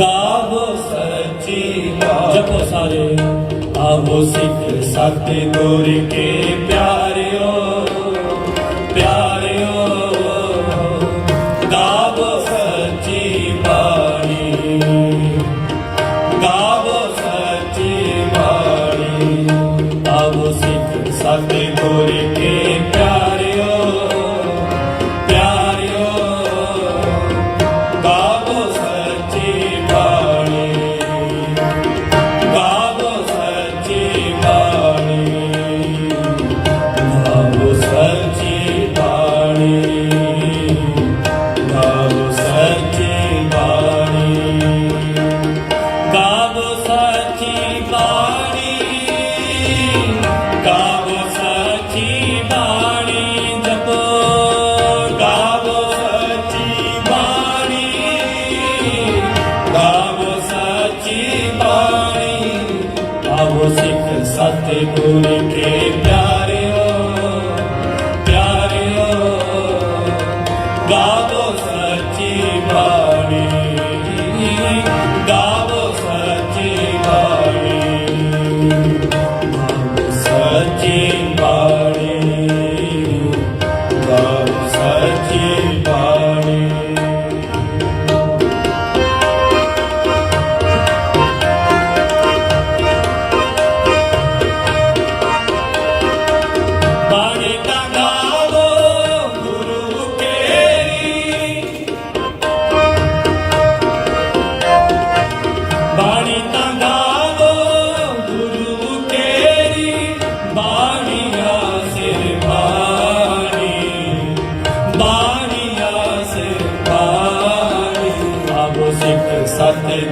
ਗਾਵੋ ਜਪੋ ਸਾਰੇ। ਆਵੋ ਸਿੱਖ ਸਤ ਗੁਰ ਕੇ ਪਿਆਰ। Okay.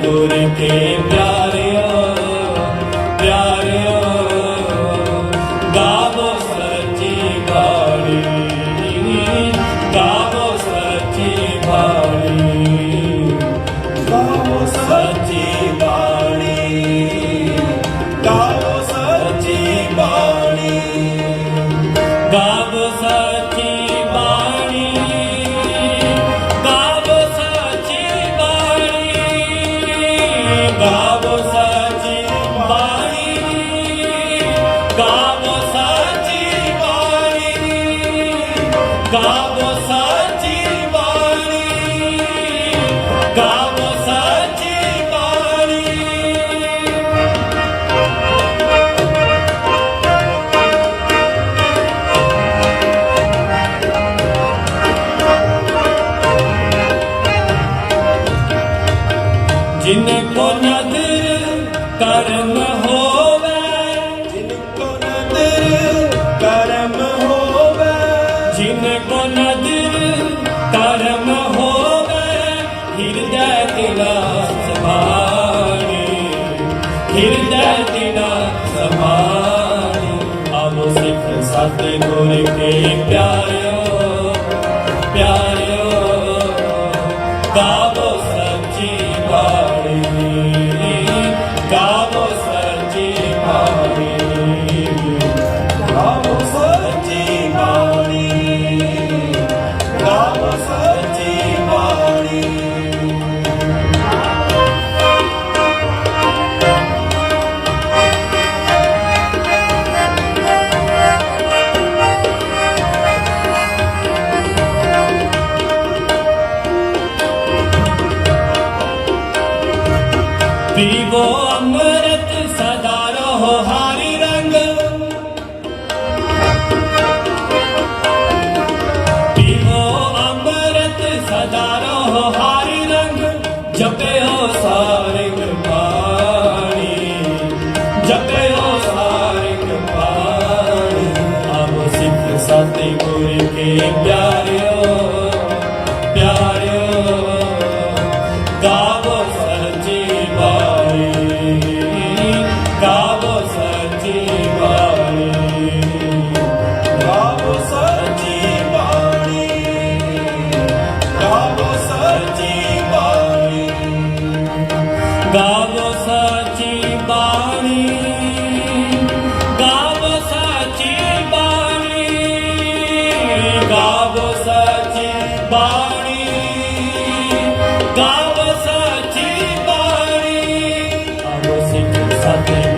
ਤੁਰ ਕੇ ਕੋ ਕਰਮ ਹੋਵੇ ਕਰਮ ਹੋਵੇ ਜਿਨ ਕੋ ਕਰਮ ਹੋਵੇ ਹਿਰਦੈ ਤਿਲਾ ਸਮਾਰੇ ਕੇ ਪਿਆਰੇ ਪੀਵੋ ਅੰਮ੍ਰਿਤ, ਸਦਾ ਰਹੋ ਰੰਗ। ਪੀਵੋ ਅੰਮ੍ਰਿਤ, ਸਦਾ ਰਹੋ ਰੰਗ। ਜਪਿਓ ਸਾਰੇ ਕਿਰਪਾਣੀ ਜਪਿਓ ਸਾਰੇ ਸਿੱਖ ਸਾਤੇ ਕੇ Sabrina.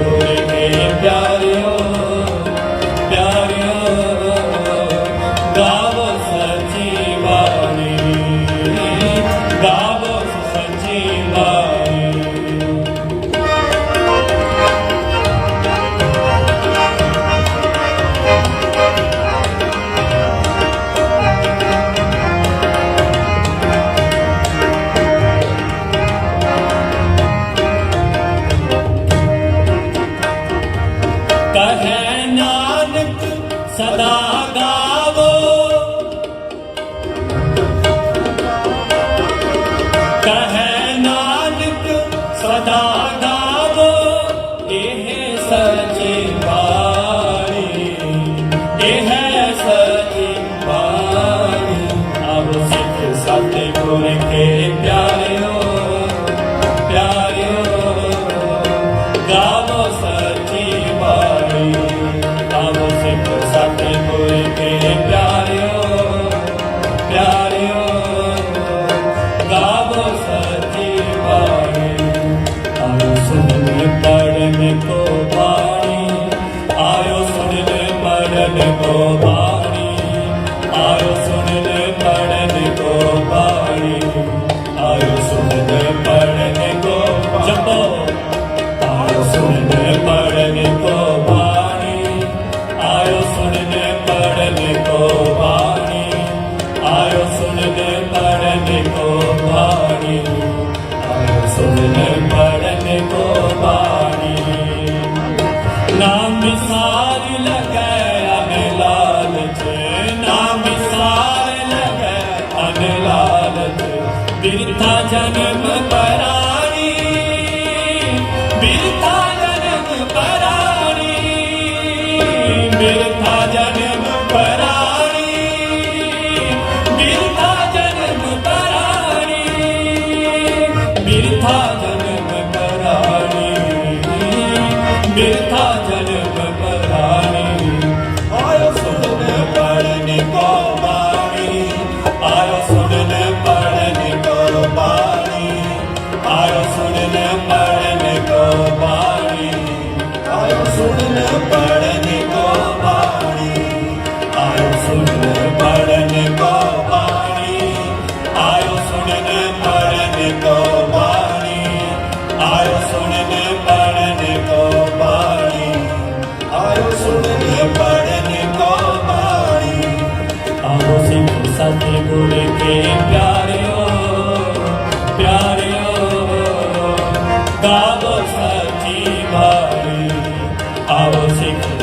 गिरता जन्म पधारी आयो सुन पढ़ने को बारी आयो सुन पढ़ने को बारी आयो सुन पढ़ने को बारी आयो सुन पढ़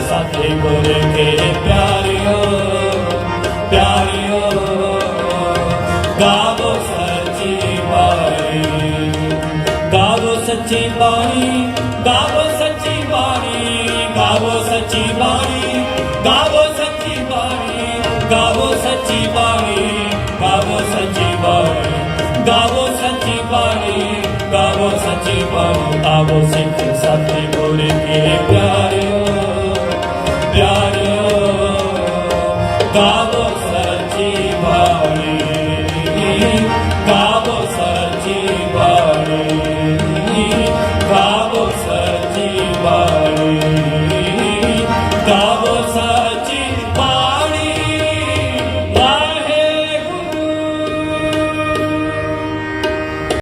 ਸਾਡੇ ਗੁਰ ਕੇ ਪਿਆਰਿਓ ਪਿਆਰਿਓ ਗਾਵੋ ਸੱਚੀ ਬਾਣੀ ਗਾਵੋ ਸੱਚੀ ਬਾਣੀ ਆਵੋ ਸਿੱਖ ਸਤਿਗੁਰ ਕੇ ਪਿਆਰਿਓ ਪਿਆਰਿਓ